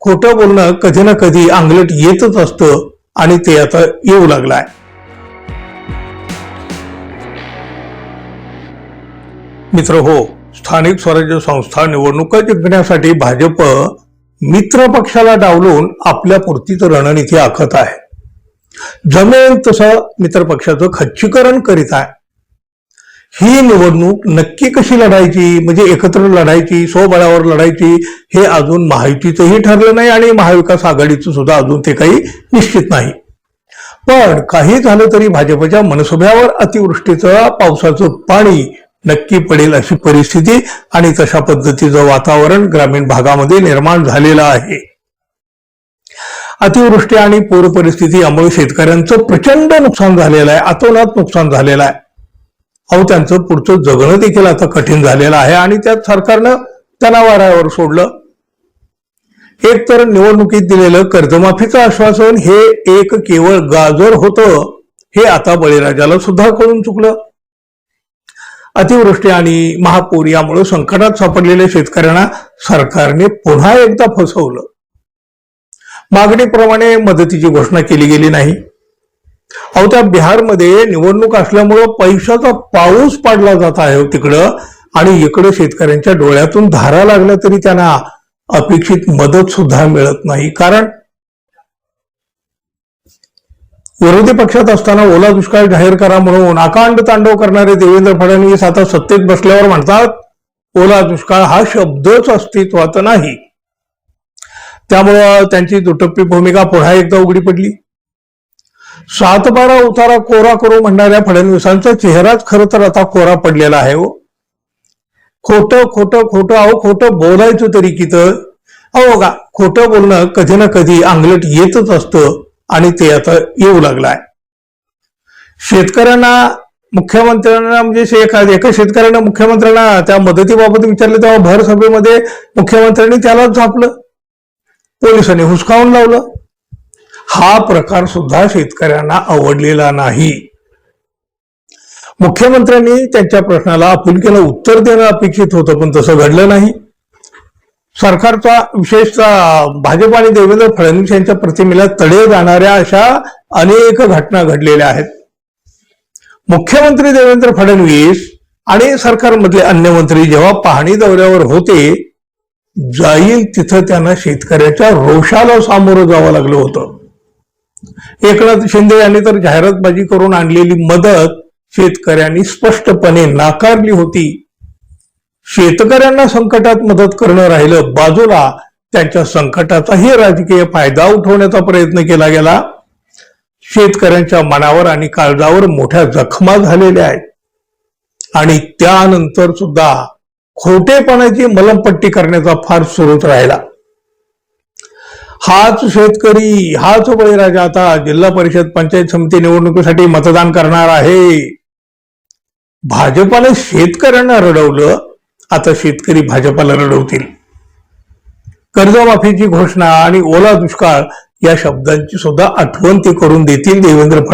खोटं बोलणं कधी ना कधी अंगलट येतच असतं आणि ते आता येऊ लागलाय. मित्र हो स्थानिक स्वराज्य संस्था निवडणुका जिंकण्यासाठी भाजप मित्र पक्षाला डावलून आपल्या पुरतीच रणनीती आखत आहे. जमेल तसं मित्रपक्षाचं खच्चीकरण करीत आहे. ही निवडणूक नक्की कशी लढायची? म्हणजे एकत्र लढायची स्वबळावर लढायची हे अजून महायुतीचंही ठरलं नाही आणि महाविकास आघाडीचं सुद्धा अजून ते काही निश्चित नाही. पण काही झालं तरी भाजपच्या मनसुब्यावर अतिवृष्टीचं पावसाचं पाणी नक्की पडेल अशी परिस्थिती आणि तशा पद्धतीचं वातावरण ग्रामीण भागामध्ये निर्माण झालेलं आहे. अतिवृष्टी आणि पूर परिस्थिती यामुळे शेतकऱ्यांचं प्रचंड नुकसान झालेलं आहे अतोनात नुकसान झालेलं आहे. अहो त्यांचं पुढचं जगणं देखील आता कठीण झालेलं आहे आणि त्यात सरकारनं त्यांना वाऱ्यावर सोडलं. एक तर निवडणुकीत दिलेलं कर्जमाफीचं आश्वासन हे एक केवळ गाजर होतं हे आता बळीराजाला सुद्धा कळून चुकलं. अतिवृष्टी आणि महापूर यामुळे संकटात सापडलेल्या शेतकऱ्यांना सरकारने पुन्हा एकदा फसवलं. मागणीप्रमाणे मदतीची घोषणा केली गेली नाही. अहो त्या बिहारमध्ये निवडणूक असल्यामुळं पैशाचा पाऊस पाडला जात आहे हो तिकडं. आणि इकडं शेतकऱ्यांच्या डोळ्यातून धारा लागल्या तरी त्यांना अपेक्षित मदत सुद्धा मिळत नाही. कारण विरोधी पक्षात असताना ओला दुष्काळ जाहीर करा म्हणून अकांड तांडव करणारे देवेंद्र फडणवीस आता सत्तेत बसल्यावर म्हणतात ओला दुष्काळ हा शब्दच अस्तित्वात नाही. त्यामुळं त्यांची दुटप्पी भूमिका पुन्हा एकदा उघडी पडली. सातबारा उतारा कोरा करू म्हणणाऱ्या फडणवीसांचा चेहराच खरं तर आता कोरा पडलेला आहे हो. खोटं खोटं खोटं अहो खोटं बोलायचं तरी कितं? अहो का खोटं बोलणं कधी ना कधी अंगलट येतच असतं आणि ते आता येऊ लागलं आहे शेतकऱ्यांना मुख्यमंत्र्यांना म्हणजे एका एका मुख्यमंत्र्यांना त्या मदतीबाबत विचारले तेव्हा भर सभेमध्ये मुख्यमंत्र्यांनी त्यालाच झापलं. पोलिसांनी हुसकावून लावलं. हा प्रकार सुद्धा शेतकऱ्यांना आवडलेला नाही. मुख्यमंत्र्यांनी त्यांच्या प्रश्नाला आपुलकीला उत्तर देणं अपेक्षित होतं पण तसं घडलं नाही. सरकारचा विशेषतः भाजप आणि देवेंद्र फडणवीस यांच्या प्रतिमेला तडे जाणाऱ्या अशा अनेक घटना घडलेल्या आहेत. मुख्यमंत्री देवेंद्र फडणवीस आणि सरकारमधले अन्य मंत्री जेव्हा पाहणी दौऱ्यावर होते जाईल तिथं त्यांना शेतकऱ्याच्या रोषाला सामोरं जावं लागलं होतं. एकनाथ शिंदे यांनी तर जाहिरातबाजी करून आणलेली मदत शेतकऱ्यांनी स्पष्टपणे नाकारली होती. शेतकऱ्यांना संकटात मदत करणं राहिलं. बाजूला त्यांच्या संकटाचाही राजकीय फायदा उठवण्याचा प्रयत्न केला गेला. शेतकऱ्यांच्या मनावर आणि काळजावर मोठ्या जखमा झालेल्या आहेत. आणि त्यानंतर सुद्धा खोटेपणाची मलमपट्टी करण्याचा फार सुरूच राहिला. हाच शेतकरी हाच बळीराजा आता जिल्हा परिषद पंचायत समिती निवडणुकीसाठी मतदान करणार आहे. भाजपाला शेतकऱ्यांना रडवलं आता शेतकरी भाजपाला रडवतील. कर्जमाफीची घोषणा आणि ओला दुष्काळ या शब्दांची सुद्धा आठवण ते करून देतील देवेंद्र फडणवीस.